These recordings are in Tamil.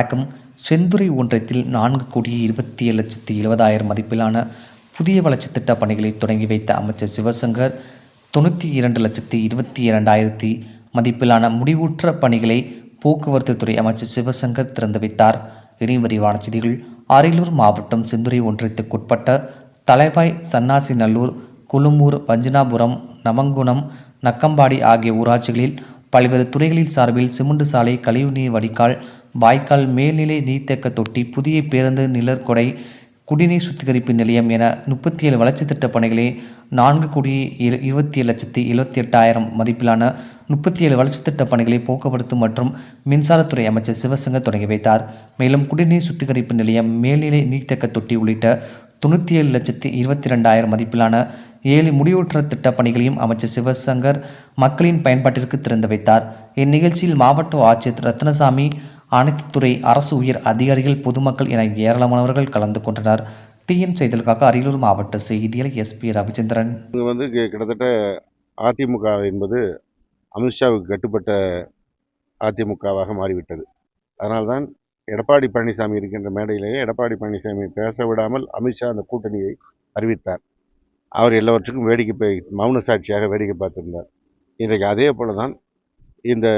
வணக்கம். செந்துறை ஒன்றியத்தில் நான்கு கோடியே இருபத்தி ஏழு லட்சத்தி எழுபதாயிரம் மதிப்பிலான புதிய வளர்ச்சித் திட்ட பணிகளை தொடங்கி வைத்த அமைச்சர் சிவசங்கர் தொண்ணூற்றி இரண்டு லட்சத்தி இருபத்தி இரண்டாயிரத்தி மதிப்பிலான முடிவுற்ற பணிகளை போக்குவரத்து துறை அமைச்சர் சிவசங்கர் திறந்து வைத்தார். இனி விரிவான செய்திகள். அரியலூர் மாவட்டம் செந்துறை ஒன்றியத்துக்குட்பட்ட தலைவாய் சன்னாசிநல்லூர் குழுமூர் வஞ்சனாபுரம் நமங்குணம் நக்கம்பாடி ஆகிய ஊராட்சிகளில் பல்வேறு துறைகளில் சார்பில் சிமெண்ட் சாலை கழிவுநீர் வடிகால் வாய்க்கால் மேல்நிலை நீர்த்தேக்க தொட்டி புதிய பேருந்து நிழற்கொடை குடிநீர் சுத்திகரிப்பு நிலையம் என முப்பத்தி ஏழு வளர்ச்சி திட்டப் பணிகளை நான்கு கோடி இரு இருபத்தி ஏழு லட்சத்தி எழுபத்தி எட்டாயிரம் மதிப்பிலான முப்பத்தி ஏழு வளர்ச்சி திட்டப் பணிகளை போக்குவரத்து மற்றும் மின்சாரத்துறை அமைச்சர் சிவசங்கர் தொடங்கி வைத்தார். மேலும் குடிநீர் சுத்திகரிப்பு நிலையம் மேல்நிலை நீர்த்தேக்க தொட்டி உள்ளிட்ட தொண்ணூற்றி ஏழு லட்சத்தி இருபத்தி ரெண்டாயிரம் மதிப்பிலான ஏழு முடிவுற்ற திட்டப் பணிகளையும் அமைச்சர் சிவசங்கர் மக்களின் பயன்பாட்டிற்கு திறந்து வைத்தார். இந்நிகழ்ச்சியில் மாவட்ட ஆட்சியர் ரத்னசாமி அனைத்து துறை அரசு உயர் அதிகாரிகள் பொதுமக்கள் என ஏராளமானவர்கள் கலந்து கொண்டனர். டிஎன் செய்திகளுக்காக அரியலூர் மாவட்ட செய்தியாளர் எஸ்பி ரவிச்சந்திரன். இது வந்து கிட்டத்தட்ட அதிமுக என்பது அமித்ஷாவுக்கு கட்டுப்பட்ட அதிமுகவாக மாறிவிட்டது. அதனால்தான் எடப்பாடி பழனிசாமி இருக்கின்ற மேடையிலேயே எடப்பாடி பழனிசாமி பேச விடாமல் அமித்ஷா அந்த கூட்டணியை அறிவித்தார். அவர் எல்லாவற்றுக்கும் வேடிக்கை போய் மௌன சாட்சியாக வேடிக்கை பார்த்திருந்தார். இன்றைக்கு அதே போல தான் இந்த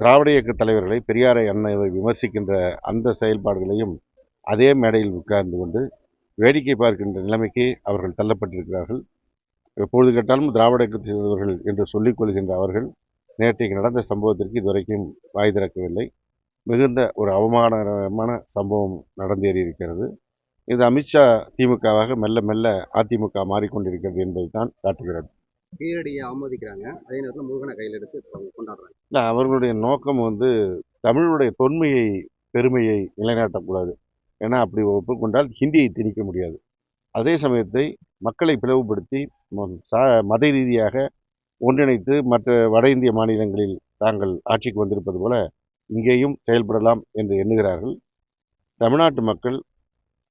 திராவிட இயக்க தலைவர்களை பெரியாரை அண்ணாவை விமர்சிக்கின்ற அந்த செயல்பாடுகளையும் அதே மேடையில் உட்கார்ந்து கொண்டு வேடிக்கை பார்க்கின்ற நிலைமைக்கு அவர்கள் தள்ளப்பட்டிருக்கிறார்கள். எப்பொழுது கேட்டாலும் திராவிட இயக்கத்தை சேர்ந்தவர்கள் என்று சொல்லிக் கொள்கின்ற அவர்கள் நேற்றைக்கு நடந்த சம்பவத்திற்கு இதுவரைக்கும் வாய் திறக்கவில்லை. மிகுந்த ஒரு அவமானகரமான சம்பவம் நடந்தேறி இருக்கிறது இது அமித்ஷா திமுகவாக மெல்ல மெல்ல அதிமுக மாறிக்கொண்டிருக்கிறது என்பதை தான் காட்டுகிறது. கீழடியை அவமதிக்கிறாங்க. அதே நேரத்தில் முருகனை கையில் எடுத்து கொண்டாடுறாங்க. இல்லை அவர்களுடைய நோக்கம் வந்து தமிழுடைய தொன்மையை பெருமையை நிலைநாட்டக்கூடாது. ஏன்னா அப்படி ஒப்புக்கொண்டால் ஹிந்தியை திணிக்க முடியாது. அதே சமயத்தை மக்களை பிளவுபடுத்தி மத ரீதியாக ஒன்றிணைத்து மற்ற வட இந்திய மாநிலங்களில் தாங்கள் ஆட்சிக்கு வந்திருப்பது போல இங்கேயும் செயல்படலாம் என்று எண்ணுகிறார்கள். தமிழ்நாட்டு மக்கள்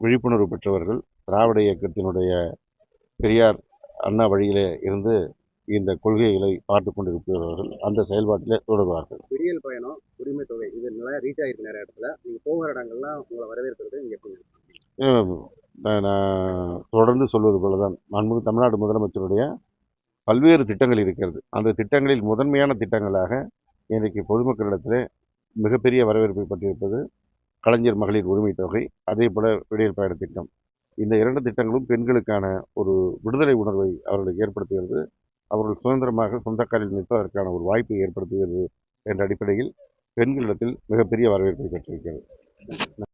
விழிப்புணர்வு பெற்றவர்கள் திராவிட இயக்கத்தினுடைய பெரியார் அண்ணா வழியிலே இருந்து இந்த கொள்கைகளை பார்த்து கொண்டிருப்பவர்கள் அந்த செயல்பாட்டிலே தொடர்வார்கள். விடியல் பயணம் உரிமை தொகை இது ரீச் ஆகிருக்கு நிறைய இடத்துல. நீங்கள் போகிற இடங்கள்லாம் உங்களை வரவேற்கிறது இங்கே எப்படி நான் தொடர்ந்து சொல்வது போல தான் மாண்புமிகு தமிழ்நாடு முதலமைச்சருடைய பல்வேறு திட்டங்கள் இருக்கிறது. அந்த திட்டங்களில் முதன்மையான திட்டங்களாக இன்றைக்கு பொதுமக்களிடத்தில் மிகப்பெரிய வரவேற்பை பெற்றிருப்பது கலைஞர் மகளிர் உரிமை தொகை அதே போல் விடியல் பயண திட்டம். இந்த இரண்டு திட்டங்களும் பெண்களுக்கான ஒரு விடுதலை உணர்வை அவர்களுக்கு ஏற்படுத்துகிறது. அவர்கள் சுதந்திரமாக சொந்தக்காரில் நிற்பதற்கான ஒரு வாய்ப்பை ஏற்படுத்துகிறது என்ற அடிப்படையில் பெண்களிடத்தில் மிகப்பெரிய வரவேற்பை பெற்றிருக்கிறது.